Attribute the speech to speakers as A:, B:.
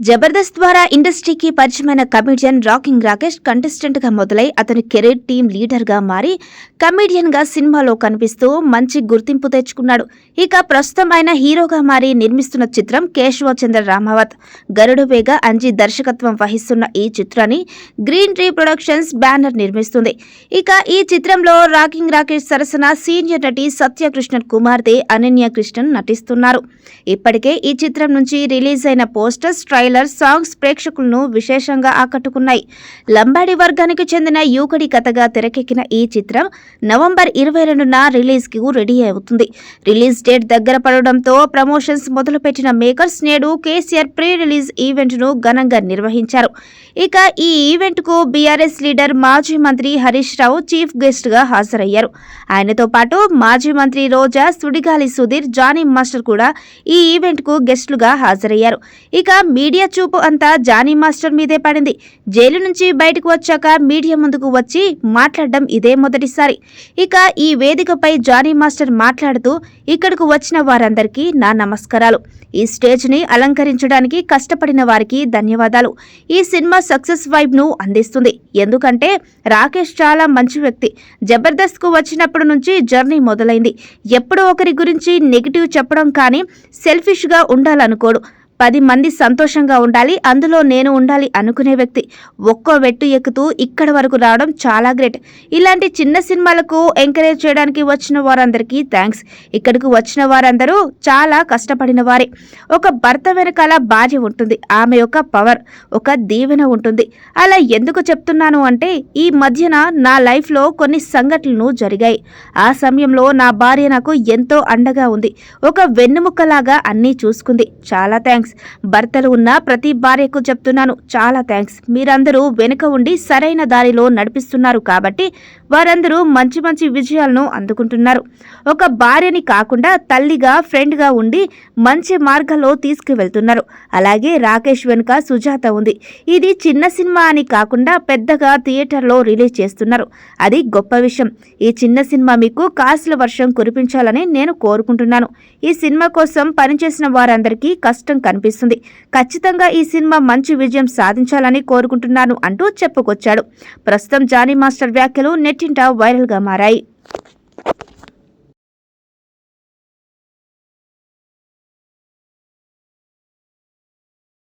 A: జబర్దస్త్ ద్వారా ఇండస్ట్రీకి పరిచయమైన కమెడియన్ రాకింగ్ రాకేష్ కంటెస్టెంట్గా మొదలై అతని కెరీర్ టీం లీడర్గా మారి కమెడియన్గా సినిమాలో కనిపిస్తూ మంచి గుర్తింపు తెచ్చుకున్నాడు. ఇక ప్రస్తుతం ఆయన హీరోగా మారి నిర్మిస్తున్న చిత్రం కేశవచంద్ర రామావత్. గరుడు వేగ అంజీ దర్శకత్వం వహిస్తున్న ఈ చిత్రాన్ని గ్రీన్ ట్రీ ప్రొడక్షన్స్ బ్యానర్ నిర్మిస్తుంది. ఇక ఈ చిత్రంలో రాకింగ్ రాకేష్ సరసన సీనియర్ నటి సత్యకృష్ణన్ కుమార్తె అనన్య కృష్ణన్ నటిస్తున్నారు. ఇప్పటికే ఈ చిత్రం నుంచి రిలీజ్ అయిన పోస్టర్స్ ట్రైలర్ సాంగ్స్ ప్రేక్షకులను విశేషంగా ఆకట్టుకున్నాయి. లంబాడి వర్గానికి చెందిన యూకడి కథగా తెరకెక్కిన ఈ చిత్రం నవంబర్ ఇరవై రెండున రిలీజ్కు రెడీ అవుతుంది. రిలీజ్ డేట్ దగ్గర పడడంతో ప్రమోషన్స్ మొదలుపెట్టిన మేకర్స్ నేడు కేసీఆర్ ప్రీ రిలీజ్ ఈవెంట్ను ఘనంగా నిర్వహించారు. ఇక ఈ ఈవెంట్కు బీఆర్ఎస్ లీడర్ మాజీ మంత్రి హరీష్ రావు చీఫ్ గెస్ట్గా హాజరయ్యారు. ఆయనతో పాటు మాజీ మంత్రి రోజా సుడిగాలి సుధీర్ జానీ మాస్టర్ కూడా ఈ ఈవెంట్కు గెస్టులుగా హాజరయ్యారు. ఇక మీడియా మీడియా చూపు అంతా జానీ మాస్టర్ మీదే పడింది. జైలు నుంచి బయటకు వచ్చాక మీడియా ముందుకు వచ్చి మాట్లాడడం ఇదే మొదటిసారి. ఇక ఈ వేదికపై జానీ మాస్టర్ మాట్లాడుతూ ఇక్కడకు వచ్చిన వారందరికీ నా నమస్కారాలు. ఈ స్టేజ్ని అలంకరించడానికి కష్టపడిన వారికి ధన్యవాదాలు. ఈ సినిమా సక్సెస్ వైబ్ను అందిస్తుంది. ఎందుకంటే రాకేష్ చాలా మంచి వ్యక్తి. జబర్దస్త్కు వచ్చినప్పటి నుంచి జర్నీ మొదలైంది. ఎప్పుడో ఒకరి గురించి నెగిటివ్ చెప్పడం కానీ సెల్ఫిష్గా ఉండాలనుకోడు. పది మంది సంతోషంగా ఉండాలి అందులో నేను ఉండాలి అనుకునే వ్యక్తి ఒక్కో వెట్టు ఎక్కుతూ ఇక్కడ వరకు రావడం చాలా గ్రేట్. ఇలాంటి చిన్న సినిమాలకు ఎంకరేజ్ చేయడానికి వచ్చిన వారందరికీ థ్యాంక్స్ ఇక్కడికి వచ్చిన వారందరూ చాలా కష్టపడిన వారే. ఒక భర్త వెనకాల భార్య ఉంటుంది ఆమె యొక్క పవర్ ఒక దీవెన ఉంటుంది. అలా ఎందుకు చెప్తున్నాను అంటే ఈ మధ్యన నా లైఫ్లో కొన్ని సంఘటనలు జరిగాయి. ఆ సమయంలో నా భార్య నాకు ఎంతో అండగా ఉంది. ఒక వెన్నెముక్కలాగా అన్నీ చూసుకుంది. చాలా థ్యాంక్స్ థ్యాంక్స్. భర్తలు ఉన్న ప్రతి భార్యకు చెప్తున్నాను. చాలా థ్యాంక్స్. మీరందరూ వెనుక ఉండి సరైన దారిలో నడిపిస్తున్నారు కాబట్టి వారందరూ మంచి మంచి విజయాలను అందుకుంటున్నారు. ఒక భార్యని కాకుండా తల్లిగా ఫ్రెండ్గా ఉండి మంచి మార్గంలో తీసుకువెళ్తున్నారు. అలాగే రాకేష్ వెనుక సుజాత ఉంది. ఇది చిన్న సినిమా అని కాకుండా పెద్దగా థియేటర్లో రిలీజ్ చేస్తున్నారు. అది గొప్ప విషయం. ఈ చిన్న సినిమా మీకు కాసుల వర్షం కురిపించాలని నేను కోరుకుంటున్నాను. ఈ సినిమా కోసం పనిచేసిన వారందరికీ కష్టం కనిపిస్తుంది. ఖచ్చితంగా ఈ సినిమా మంచి విజయం సాధించాలని కోరుకుంటున్నాను అంటూ చెప్పుకొచ్చాడు. ప్రస్తుతం జానీ మాస్టర్ వ్యాఖ్యలు నెట్టింట వైరల్గా మారాయి.